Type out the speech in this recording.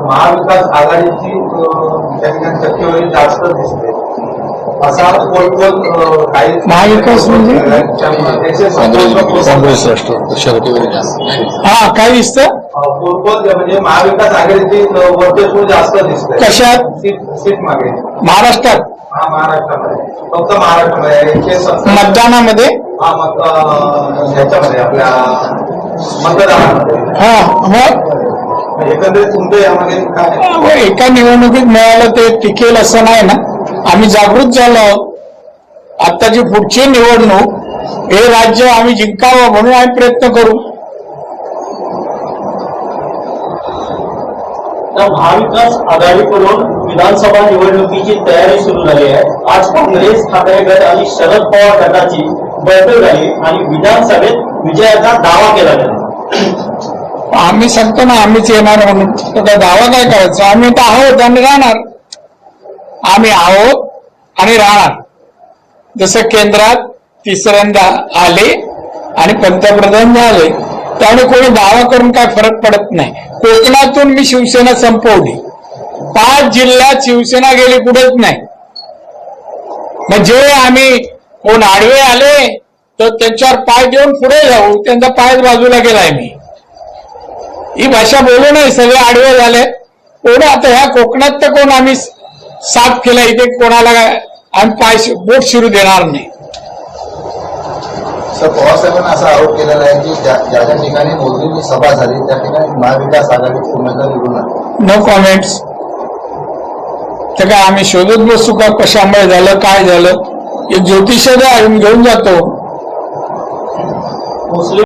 महाविकास आघाडीची त्यांच्या टक्केवारी जास्त दिसते. असा कोलकोल अं, काही महाविकास म्हणजे? काँग्रेस राष्ट्रवादी हा काय दिसतं कोलकोल म्हणजे महाविकास आघाडीची वर्चस्व जास्त दिसते कशात? सीट सीट मागे. महाराष्ट्रात? हा महाराष्ट्रामध्ये. फक्त महाराष्ट्रामध्ये. एकशे सत्तर मतदानामध्ये? हा मत अं, ह्याच्यामध्ये आपल्या मतदानामध्ये. हा मग? एकंदरीत तुमचं यामध्ये काय? व एका निवडणुकीत मिळालं ते टिकेल असं नाही ना. आम्ही जागृत झालो आहोत. आताची पुढची निवडणूक हे राज्य आम्ही जिंकावं म्हणून आम्ही प्रयत्न करू. तर महाविकास आघाडीकडून विधानसभा निवडणुकीची तयारी सुरू झाली आहे. आज काँग्रेस ठाकरे गट आणि शरद पवार गटाची बैठक झाली आणि विधानसभेत विजयाचा दावा केला गेला. आम्ही सांगतो ना आम्हीच येणार म्हणून. तर दावा काय करायचा? आम्ही तर आहोत आणि राहणार. आम्ही आहोत आणि राहणार. जसं केंद्रात तिसऱ्यांदा आले आणि पंतप्रधान झाले त्यामुळे कोणी दावा करून काय फरक पडत नाही. कोकणातून मी शिवसेना संपवली. पाच जिल्ह्यात शिवसेना गेली कुठेच नाही. मग जे आम्ही कोण आडवे आले तर त्यांच्यावर पाय देऊन पुढे जाऊ. त्यांचा पायच बाजूला गेलाय मी. ही भाषा बोलू नये सगळे आडवे झाले. कोण आता ह्या कोकणात तर कोण आम्ही साफ केला इथे कोणाला काय आम्ही पाय बोट शिरू देणार नाही. सर पवारसाहेबांनी असा आरोप केलेला आहे की ज्या ज्या ठिकाणी मोदींची सभा झाली त्या ठिकाणी महाविकास आघाडीचे उमेदवार निवडून आले. नो कॉमेंट्स तर काय आम्ही शोधत बसू का? कशामुळे झालं काय झालं? हे ज्योतिष घेऊन जातो. मुस्लिम